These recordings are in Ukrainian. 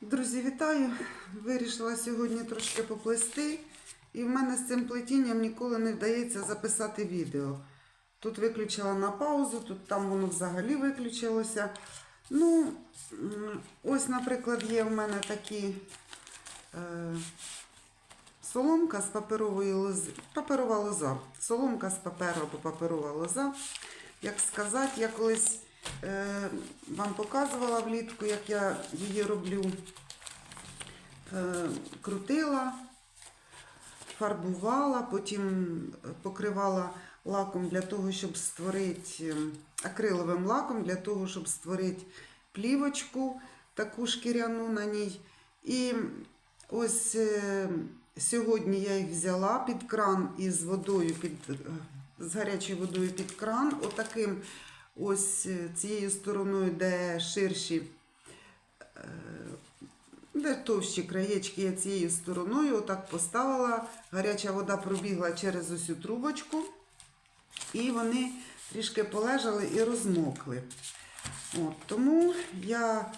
Друзі, вітаю! Вирішила сьогодні трошки поплести. І в мене з цим плетінням ніколи не вдається записати відео. Тут виключила на паузу, тут там воно взагалі виключилося. Ну, ось, наприклад, є в мене такі е, соломка з паперової лози, паперова лоза. Соломка з паперу або паперова лоза. Як сказати, я колись вам показувала влітку, як я її роблю. Е, крутила, фарбувала, потім покривала лаком для того, щоб створити е, акриловим лаком, для того, щоб створити плівочку, таку шкіряну на ній. І ось е, сьогодні я їх взяла під кран із водою, під, е, з гарячою водою під кран, отаким ось е, цією стороною, де ширші. е, де товщі краєчки я цією стороною отак поставила. Гаряча вода пробігла через усю трубочку, і вони трішки полежали і розмокли. От, тому я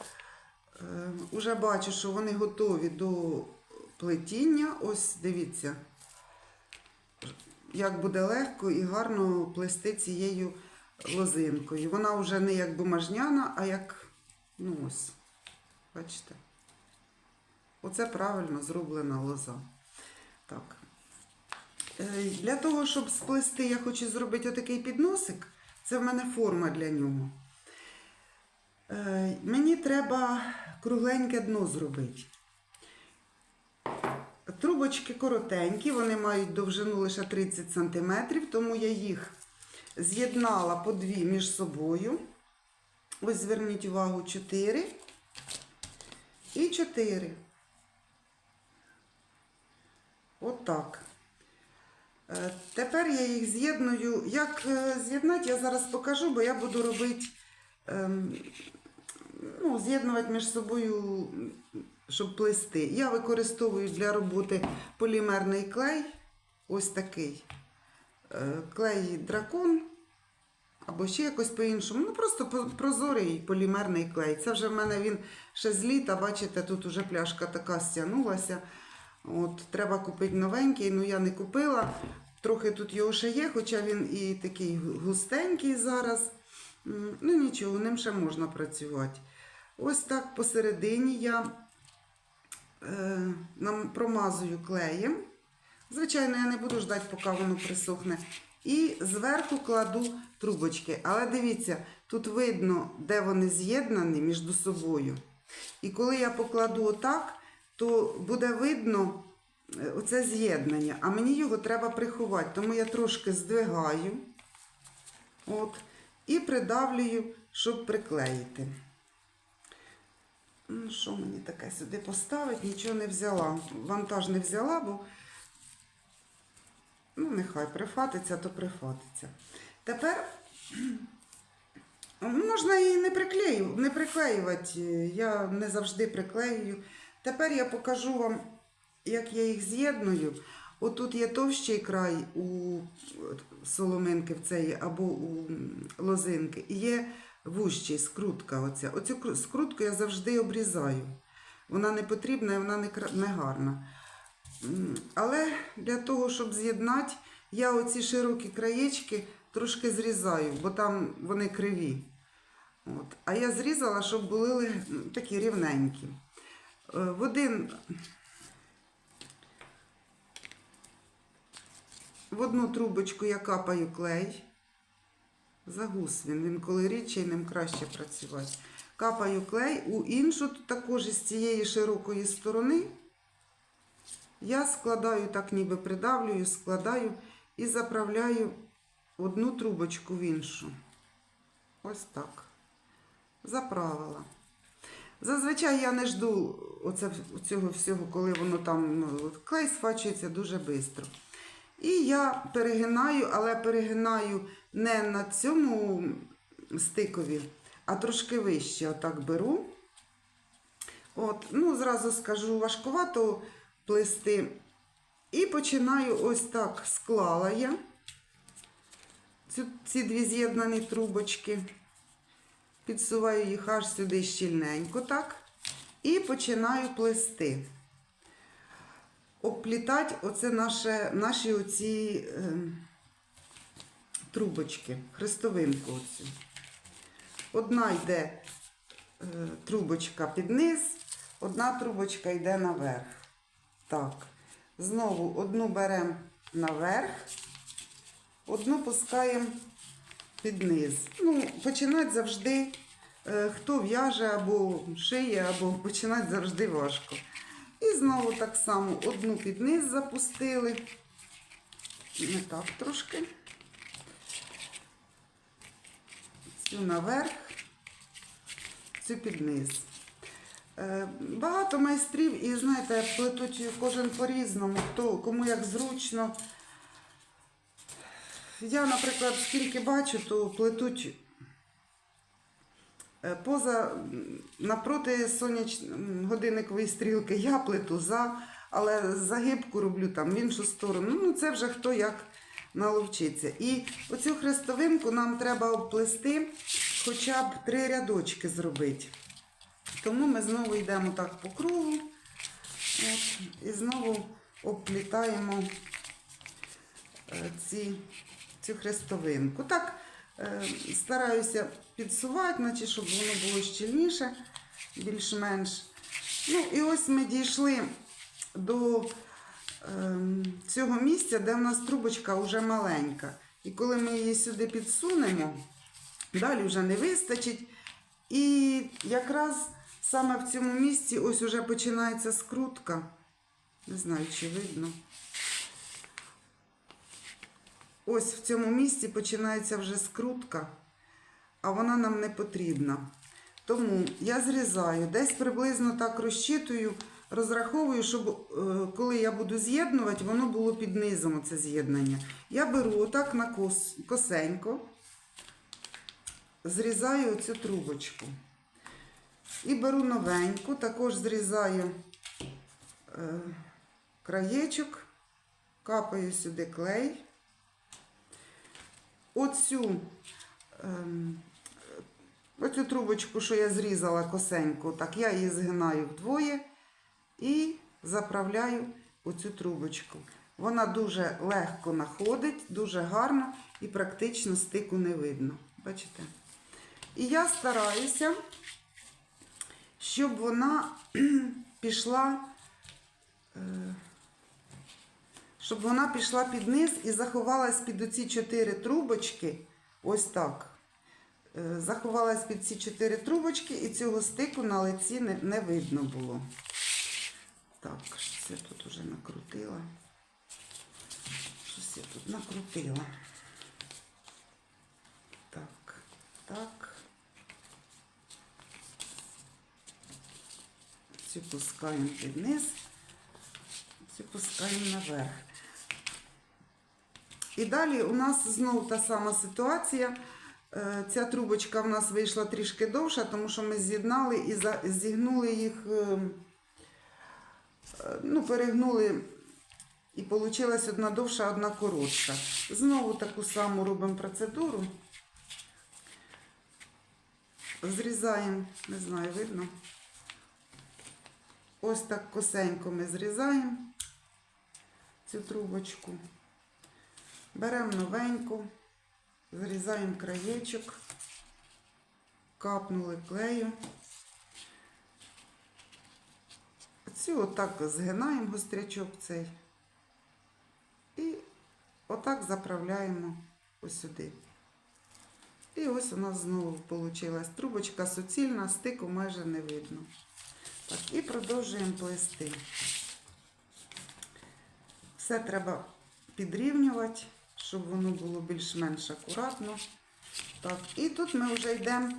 е, вже бачу, що вони готові до плетіння. Ось дивіться, як буде легко і гарно плести цією лозинкою. Вона вже не як бумажняна, а як, ну ось, бачите. Оце правильно зроблена лоза. Так. Е, Для того, щоб сплести, я хочу зробити отакий підносик. Це в мене форма для нього. Е, Мені треба кругленьке дно зробити. Трубочки коротенькі, вони мають довжину лише 30 см, тому я їх з'єднала по дві між собою. Ось зверніть увагу, 4 і 4. Отак. Е, Тепер я їх з'єдную. Як е, з'єднати, я зараз покажу, бо я буду робити, ем, ну, з'єднувати між собою, щоб плести. Я використовую для роботи полімерний клей. Ось такий. Е, Клей дракон. Або ще якось по-іншому. Ну, просто прозорий полімерний клей. Це вже в мене він ще з літа, бачите, тут уже пляшка така стягнулася. От, треба купити новенький, ну я не купила. Трохи тут його ще є, хоча він і такий густенький зараз. Ну нічого, ним ще можна працювати. Ось так посередині я е, промазую клеєм. Звичайно, я не буду ждати, поки воно присохне. І зверху кладу трубочки. Але дивіться, тут видно, де вони з'єднані між собою. І коли я покладу отак, то буде видно е, оце з'єднання. А мені його треба приховати. Тому я трошки здвигаю от, і придавлюю, щоб приклеїти. Ну, що мені таке сюди поставити? Нічого не взяла. Вантаж не взяла, бо ну, нехай прифатиться, то прифатиться. Тепер можна і не, приклею, не приклеювати. Я не завжди приклеюю. Тепер я покажу вам, як я їх з'єдную. Отут є товщий край у соломинки в цієї або у лозинки. І є вущий, скрутка. Оця. Оцю скрутку я завжди обрізаю. Вона не потрібна і вона не гарна. Але для того, щоб з'єднати, я оці широкі краєчки трошки зрізаю, бо там вони криві. От. А я зрізала, щоб були такі рівненькі. Е, В один в одну трубочку я капаю клей. Загус він, він коли рідчий, ним краще працювати. Капаю клей, у іншу також із цієї широкої сторони. Я складаю так, ніби придавлюю, складаю і заправляю одну трубочку в іншу. Ось так. Заправила. Зазвичай я не жду оце, цього всього, коли воно там ну, клей сфачується дуже швидко. І я перегинаю, але перегинаю не на цьому стикові, а трошки вище. Отак беру. От, ну, зразу скажу, важкувато плести. І починаю ось так склала я ці дві з'єднані трубочки. Підсуваю їх аж сюди щільненько, так. І починаю плести. Обплітати оце наше, наші оці е, трубочки, хрестовинку оцю. Одна йде е, трубочка під низ, одна трубочка йде наверх. Так. Знову одну беремо наверх, одну пускаємо під низ. Ну, починати завжди, е, хто в'яже або шиє, або починати завжди важко. І знову так само одну під низ запустили. Не так трошки. Цю наверх, цю під низ. Е, Багато майстрів, і знаєте, плетуть кожен по-різному, хто кому як зручно. Я, наприклад, скільки бачу, то плетуть е, поза напроти соняч... годинникової стрілки. Я плету за, але загибку роблю там в іншу сторону. Ну, це вже хто як наловчиться. І оцю хрестовинку нам треба обплести, хоча б три рядочки зробити. Тому ми знову йдемо так по кругу от, і знову обплітаємо е, ці, цю хрестовинку. Так е, стараюся підсувати, наче, щоб воно було щільніше, більш-менш. Ну і ось ми дійшли до ем, цього місця, де в нас трубочка вже маленька. І коли ми її сюди підсунемо, далі вже не вистачить. І якраз саме в цьому місці ось уже починається скрутка. Не знаю, чи видно. Ось в цьому місці починається вже скрутка, а вона нам не потрібна. Тому я зрізаю, десь приблизно так розчитую, розраховую, щоб е, коли я буду з'єднувати, воно було під низом це з'єднання. Я беру отак на кос, косенько, зрізаю цю трубочку. І беру новеньку, також зрізаю е, краєчок, капаю сюди клей. Оцю, ем, оцю трубочку, що я зрізала косеньку, так я її згинаю вдвоє і заправляю у цю трубочку. Вона дуже легко находить, дуже гарно і практично стику не видно. Бачите? І я стараюся, щоб вона пішла, е, щоб вона пішла під низ і заховалась під оці чотири трубочки. Ось так. Е, Заховалась під ці чотири трубочки, і цього стику на лиці не, не видно було. Так, щось я тут уже накрутила. Щось я тут накрутила. Так, так. Цю пускаємо під низ, цю пускаємо наверх. І далі у нас знову та сама ситуація. Е, Ця трубочка в нас вийшла трішки довша, тому що ми з'єднали і зігнули їх, е, е, ну, перегнули, і вийшла одна довша, одна коротша. Знову таку саму робимо процедуру. Зрізаємо, не знаю, видно. Ось так косенько ми зрізаємо цю трубочку. Беремо новеньку, зрізаємо краєчок, капнули клею. Цю отак згинаємо гострячок цей. І отак заправляємо ось сюди. І ось у нас знову вийшла трубочка суцільна, стику майже не видно. Так, і продовжуємо плести. Все треба підрівнювати, щоб воно було більш-менш акуратно. Так, і тут ми вже йдемо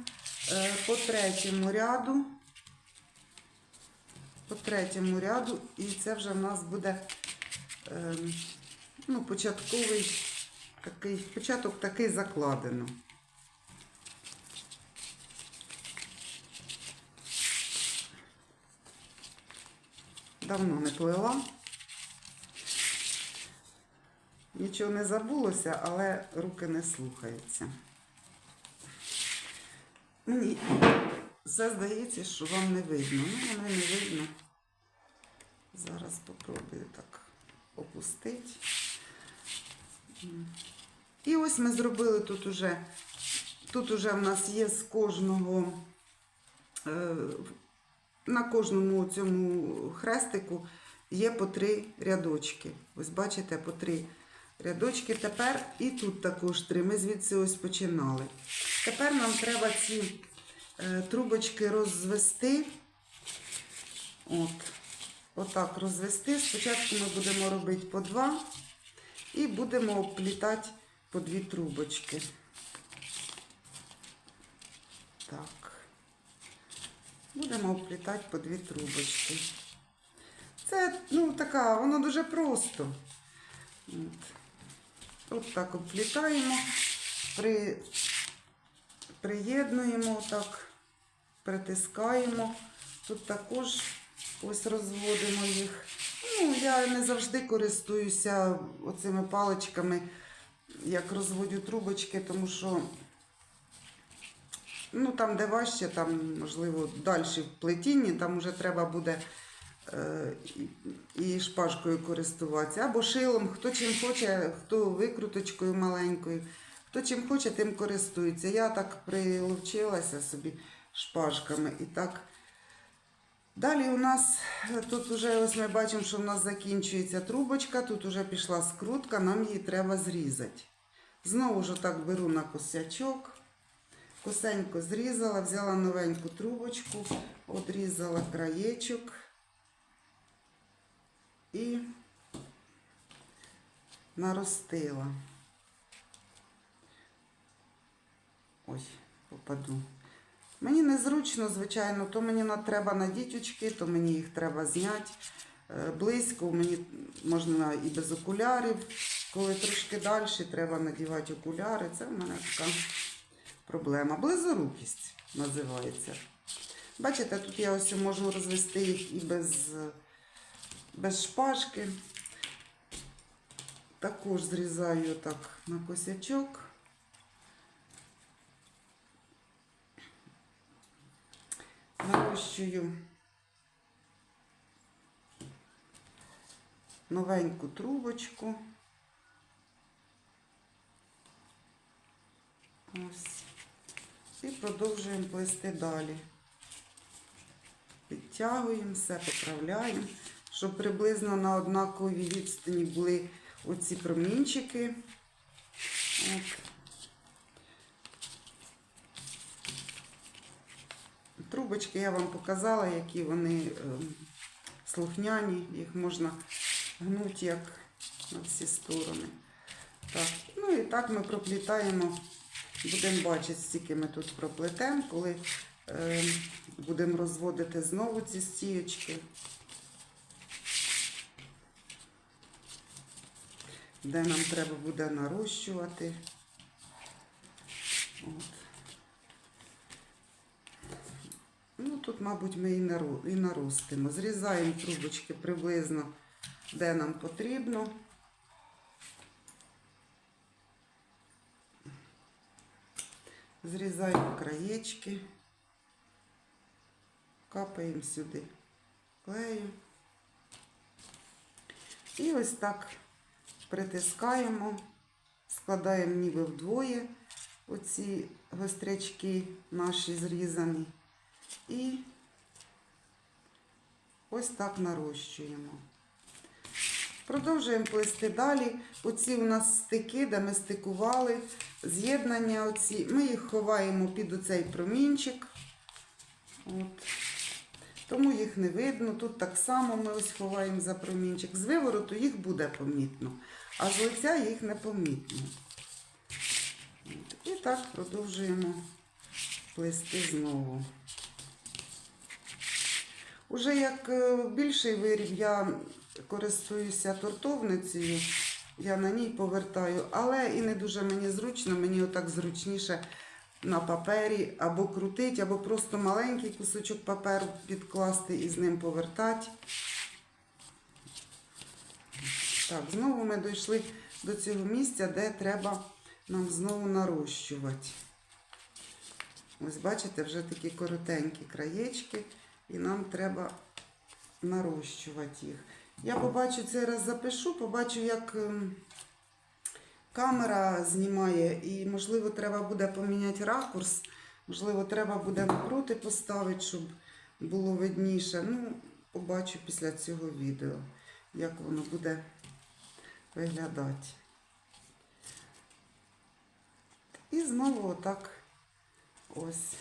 е, по третьому ряду. По третьому ряду, і це вже в нас буде е, ну, початковий такий, початок такий закладено. Давно не плела. Нічого не забулося, але руки не слухаються. Мені все здається, що вам не видно. Ну, воно не видно. Зараз попробую так опустити. І ось ми зробили тут уже, тут уже в нас є з кожного, е, на кожному цьому хрестику є по три рядочки. Ось бачите, по три рядочки. Тепер і тут також три. Ми звідси ось починали. Тепер нам треба ці е, трубочки розвести. От. Отак розвести. Спочатку ми будемо робити по два і будемо обплітати по дві трубочки. Так. Будемо обплітати по дві трубочки. Це, ну, така, воно дуже просто. От, От так обплітаємо, при, приєднуємо так, притискаємо. Тут також ось розводимо їх. Ну, я не завжди користуюся оцими паличками, як розводю трубочки, тому що ну, там, де важче, там, можливо, далі в плетінні, там вже треба буде е, і- шпажкою користуватися. Або шилом, хто чим хоче, хто викруточкою маленькою, хто чим хоче, тим користується. Я так приловчилася собі шпажками і так. Далі у нас тут вже ось ми бачимо, що в нас закінчується трубочка, тут вже пішла скрутка, нам її треба зрізати. Знову ж так беру на косячок, косенько зрізала, взяла новеньку трубочку, одрізала краєчок і наростила. Ой, попаду. Мені незручно, звичайно, то мені треба на діточки, то мені їх треба зняти е, близько. Мені можна і без окулярів. Коли трошки далі, треба надівати окуляри. Це в мене така проблема. Близорукість називається. Бачите, тут я ось можу розвести їх і без, без шпажки. Також зрізаю так на косячок. нарощую новеньку трубочку. Ось. І продовжуємо плести далі. Підтягуємо все, поправляємо, щоб приблизно на однаковій відстані були оці промінчики. От. Трубочки я вам показала, які вони е, слухняні, їх можна гнути як на всі сторони. Так, ну і так ми проплітаємо, будемо бачити, скільки ми тут проплетемо, коли е, будемо розводити знову ці стіючки. Де нам треба буде нарощувати. От. Ну, тут, мабуть, ми і наростимо. Зрізаємо трубочки приблизно, де нам потрібно. Зрізаємо краєчки, капаємо сюди клею. І ось так притискаємо, складаємо ніби вдвоє оці гострячки наші зрізані. І ось так нарощуємо. Продовжуємо плести далі. Оці у нас стики, де ми стикували, з'єднання оці. Ми їх ховаємо під оцей промінчик. От. Тому їх не видно. Тут так само ми ось ховаємо за промінчик. З вивороту їх буде помітно, а з лиця їх не помітно. І так продовжуємо плести знову. Уже як е, більший виріб я користуюся тортовницею, я на ній повертаю, але і не дуже мені зручно, мені отак зручніше на папері або крутить, або просто маленький кусочок паперу підкласти і з ним повертати. Так, знову ми дійшли до цього місця, де треба нам знову нарощувати. Ось бачите, вже такі коротенькі краєчки, і нам треба нарощувати їх. Я побачу цей раз запишу, побачу, як ем, камера знімає, і, можливо, треба буде поміняти ракурс, можливо, треба буде накрути поставити, щоб було видніше. Ну, побачу після цього відео, як воно буде виглядати. І знову отак ось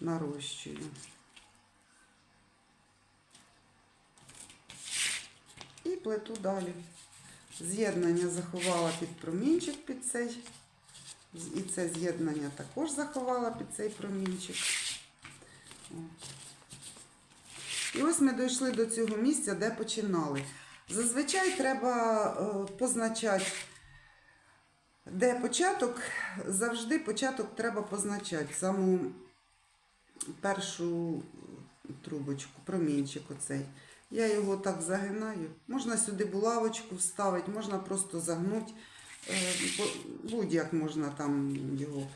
нарощую. І плету далі. З'єднання заховала під промінчик під цей. І це з'єднання також заховала під цей промінчик. І ось ми дійшли до цього місця, де починали. Зазвичай треба е, позначати, де початок. Завжди початок треба позначати. Саму першу трубочку, промінчик оцей. Я його так загинаю. Можна сюди булавочку вставити, можна просто загнути. Е, Будь-як можна там його.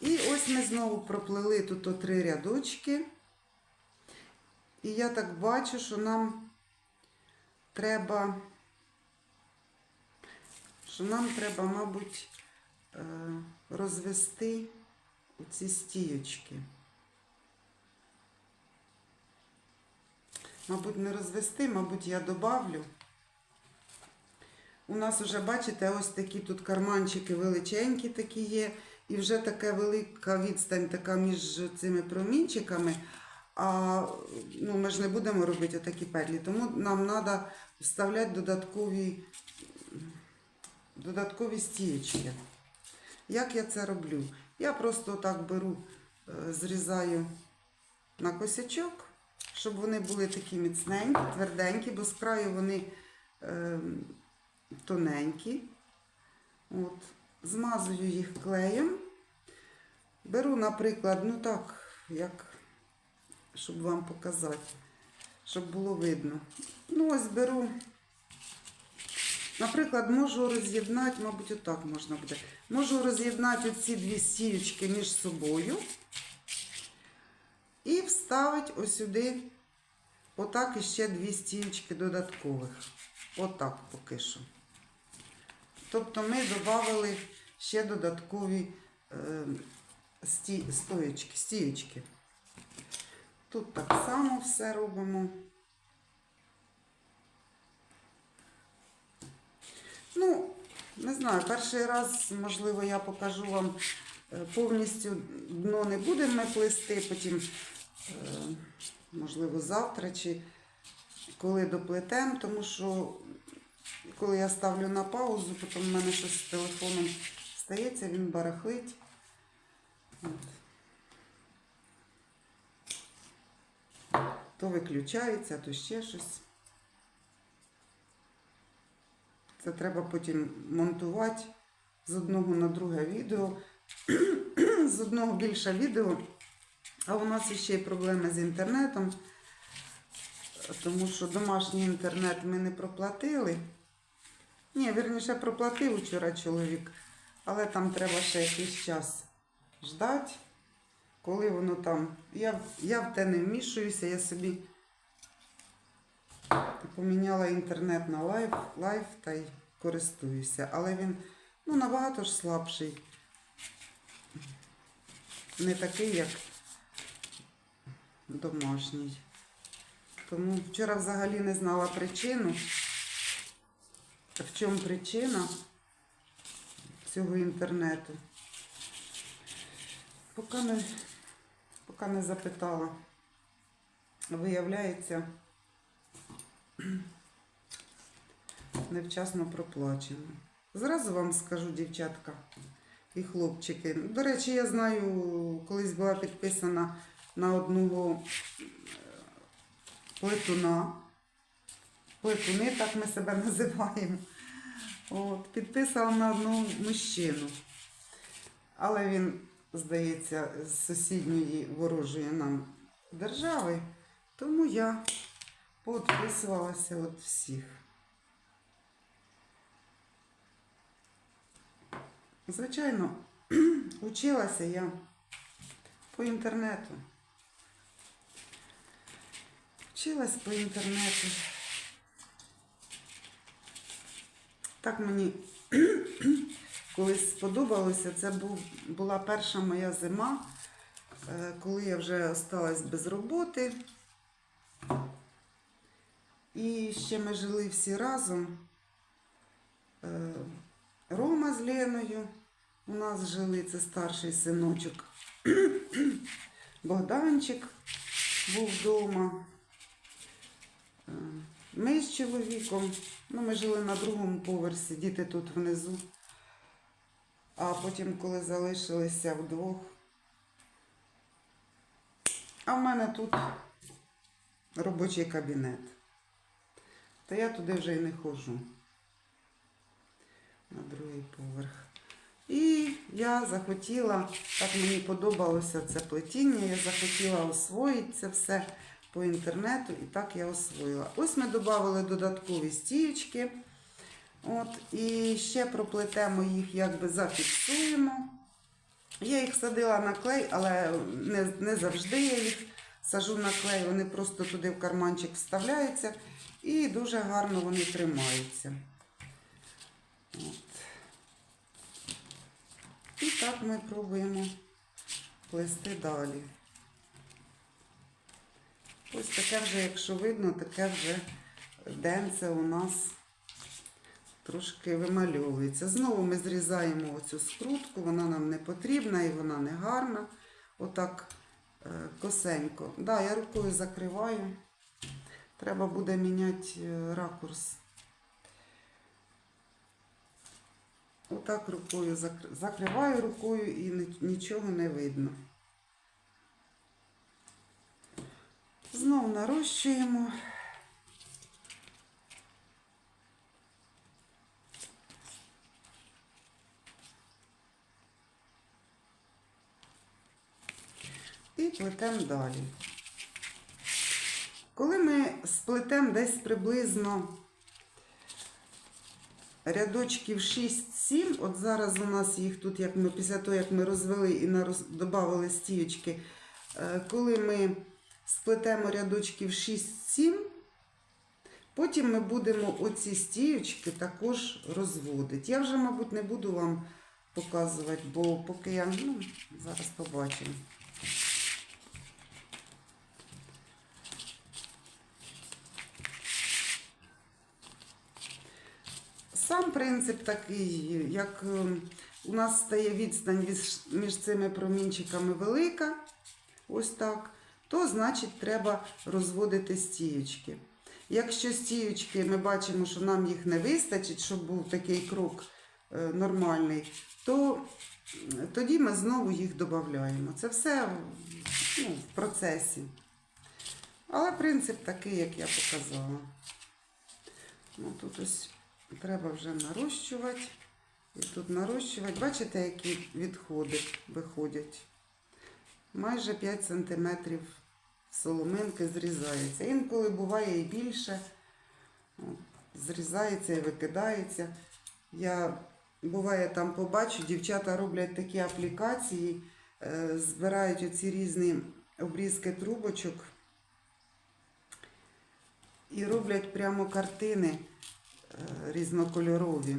І ось ми знову проплели тут три рядочки. І я так бачу, що нам треба, що нам треба, мабуть, е, розвести оці стіючки. Мабуть, не розвести, мабуть, я добавлю. У нас вже, бачите, ось такі тут карманчики величенькі такі є. І вже така велика відстань така між цими промінчиками. А ну, ми ж не будемо робити такі петлі, тому нам треба вставляти додаткові, додаткові стієчки. Як я це роблю? Я просто так беру, е, зрізаю на косячок, щоб вони були такі міцненькі, тверденькі, бо з краю вони е, тоненькі. От. Змазую їх клеєм. Беру, наприклад, ну так, як, щоб вам показати, щоб було видно. Ну, ось беру, наприклад, можу роз'єднати, мабуть, отак можна буде. Можу роз'єднати оці дві сіючки між собою і вставити ось сюди, отак іще дві стіючки додаткових. Отак поки що. Тобто ми додали ще додаткові е, сті. Тут так само все робимо. Ну, не знаю, перший раз, можливо, я покажу вам е, повністю дно не будемо ми плести, потім, е, можливо, завтра чи коли доплетемо, тому що коли я ставлю на паузу, потім в мене щось з телефоном стається, він барахлить. От. То виключається, то ще щось. Це треба потім монтувати з одного на друге відео, з одного більше відео. А у нас ще й проблеми з інтернетом, тому що домашній інтернет ми не проплатили. Ні, вірніше проплатив вчора чоловік, але там треба ще якийсь час ждати, коли воно там. Я, я в те не вмішуюся, я собі поміняла інтернет на лайф, лайф та й користуюся. Але він ну, набагато ж слабший. Не такий, як домашній. Тому вчора взагалі не знала причину. В чому причина цього інтернету? Поки не, поки не запитала. Виявляється, невчасно проплачено. Зразу вам скажу, дівчатка і хлопчики. До речі, я знаю, колись була підписана на одного е, плетуна. Плетуни, так ми себе називаємо. От, підписала на одного мужчину. Але він, здається, з сусідньої ворожої нам держави. Тому я підписувалася від всіх. Звичайно, училася я по інтернету. Вчилась по інтернету. Так мені колись сподобалося. Це була перша моя зима, е, коли я вже осталась без роботи. І ще ми жили всі разом. Е, Рома з Леною у нас жили, це старший синочок. Богданчик був вдома. Ми з чоловіком, ну ми жили на другому поверсі, діти тут внизу. А потім, коли залишилися вдвох. А в мене тут робочий кабінет. Та я туди вже й не ходжу. На другий поверх. І я захотіла, так мені подобалося це плетіння, я захотіла освоїти це все по інтернету, і так я освоїла. Ось ми додали додаткові стіючки. От, і ще проплетемо їх, якби зафіксуємо. Я їх садила на клей, але не, не завжди я їх сажу на клей, вони просто туди в карманчик вставляються і дуже гарно вони тримаються. От. І так ми пробуємо плести далі. Ось таке вже, якщо видно, таке вже денце у нас трошки вимальовується. Знову ми зрізаємо оцю скрутку, вона нам не потрібна і вона не гарна. Отак е, косенько. Да, я рукою закриваю. Треба буде міняти е, ракурс. Отак рукою закриваю рукою і нічого не видно. Знову нарощуємо. І плетемо далі. Коли ми сплетемо десь приблизно рядочків 6-7, от зараз у нас їх тут, як ми після того, як ми розвели і додали стіючки, е, коли ми сплетемо рядочків 6-7, потім ми будемо оці стіючки також розводити. Я вже, мабуть, не буду вам показувати, бо поки я, ну, зараз побачимо. Сам принцип такий, як е, у нас стає відстань між, між цими промінчиками велика, ось так, то значить треба розводити стіючки. Якщо стіючки ми бачимо, що нам їх не вистачить, щоб був такий крок е, нормальний, то тоді ми знову їх додаємо. Це все ну, в процесі. Але принцип такий, як я показала. Ну, тут ось треба вже нарощувати. І тут нарощувати. Бачите, які відходи виходять. Майже 5 см соломинки зрізається. Інколи буває і більше. Зрізається і викидається. Я буває там побачу, дівчата роблять такі аплікації, е, збирають оці різні обрізки трубочок і роблять прямо картини е, різнокольорові.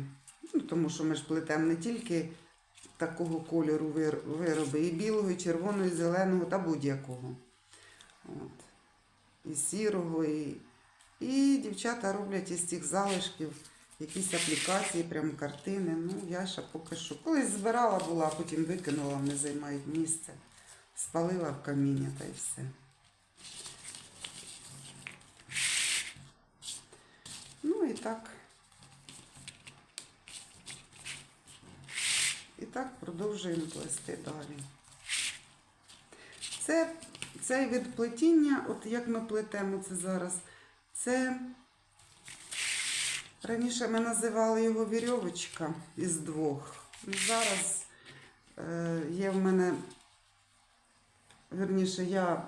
Ну, тому що ми ж плетемо не тільки такого кольору вир- вироби, і білого, і червоного, і зеленого та будь-якого. От. І сірого, і, і дівчата роблять із цих залишків якісь аплікації, прям картини. Ну, я ще поки що. Колись збирала була, а потім викинула, не займають місце. Спалила в каміння та й все. Ну і так. І так продовжуємо плести далі. Це, цей вид плетіння, от як ми плетемо це зараз, це раніше ми називали його вірьовочка із двох. Ну, Зараз е, є в мене, верніше, я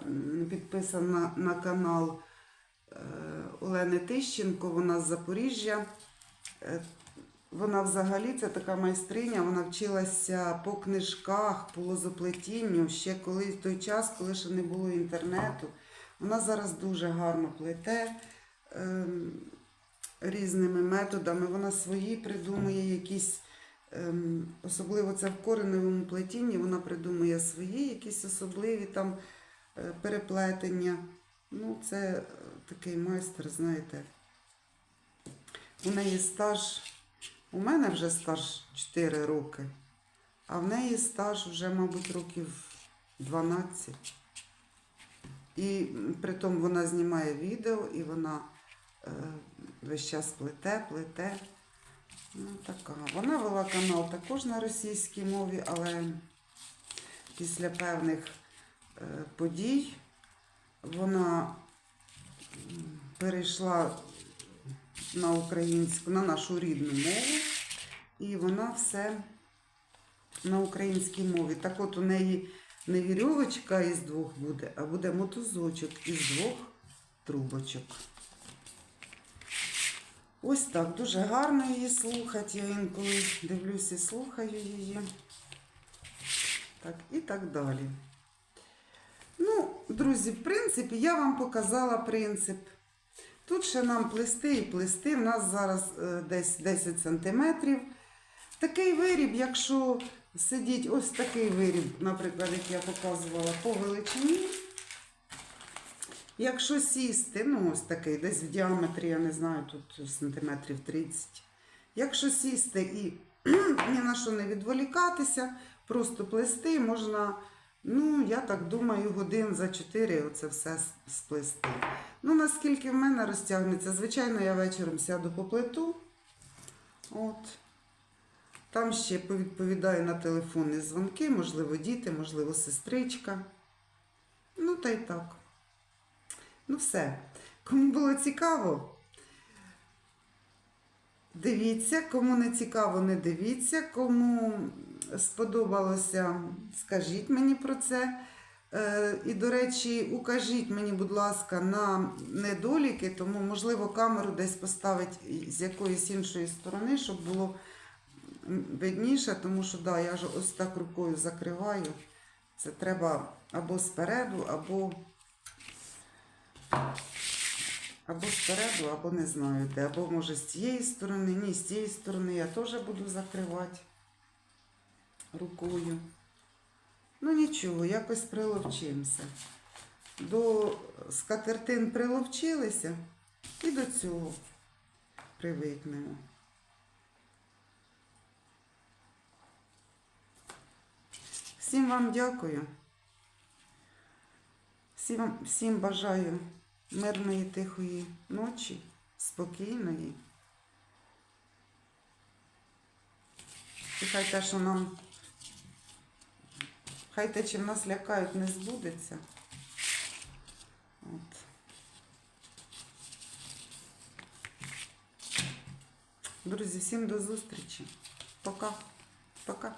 підписана на канал е, Олени Тищенко, вона з Запоріжжя. Е, Вона взагалі це така майстриня, вона вчилася по книжках, по лозоплетінню ще коли в той час, коли ще не було інтернету. Вона зараз дуже гарно плете ем, різними методами. Вона свої придумує якісь, ем, особливо це в кореневому плетінні, вона придумує свої якісь особливі там е, переплетення. Ну, це е, такий майстер, знаєте. У неї стаж, у мене вже стаж 4 роки, а в неї стаж вже, мабуть, років 12. І м, при тому вона знімає відео і вона е, весь час плете, плете. Ну, така. Вона вела канал також на російській мові, але після певних е, подій вона перейшла на українську, на нашу рідну мову, і вона все на українській мові. Так от у неї не вірьовочка із двох буде, а буде мотузочок із двох трубочок. Ось так, дуже гарно її слухати. Я інколи дивлюся і слухаю її. Так, і так далі. Ну, друзі, в принципі, я вам показала принцип. Тут ще нам плести і плести. У нас зараз е, десь 10 сантиметрів. Такий виріб, якщо сидіть ось такий виріб, наприклад, як я показувала по величині. Якщо сісти, ну ось такий, десь в діаметрі, я не знаю, тут сантиметрів 30. Якщо сісти і ні на що не відволікатися, просто плести, можна, ну, я так думаю, годин за 4 оце все сплести. Ну, наскільки в мене розтягнеться, звичайно, я вечором сяду по плиту. От. Там ще повідповідаю на телефонні дзвонки, можливо, діти, можливо, сестричка. Ну, та й так. Ну, все. Кому було цікаво, дивіться. Кому не цікаво, не дивіться. Кому сподобалося, скажіть мені про це. Е, І, до речі, укажіть мені, будь ласка, на недоліки, тому, можливо, камеру десь поставить з якоїсь іншої сторони, щоб було видніше, тому що да, я ж ось так рукою закриваю. Це треба або спереду, або, або спереду, або не знаю де. Або може з цієї сторони. Ні, з цієї сторони я теж буду закривати рукою. Ну нічого, якось приловчимося. До скатертин приловчилися і до цього привикнемо. Всім вам дякую. Всім, всім бажаю мирної тихої ночі, спокійної. І те, що нам Хай те, чим нас лякають, не збудеться. От. Друзі, всім до зустрічі. Пока. Пока.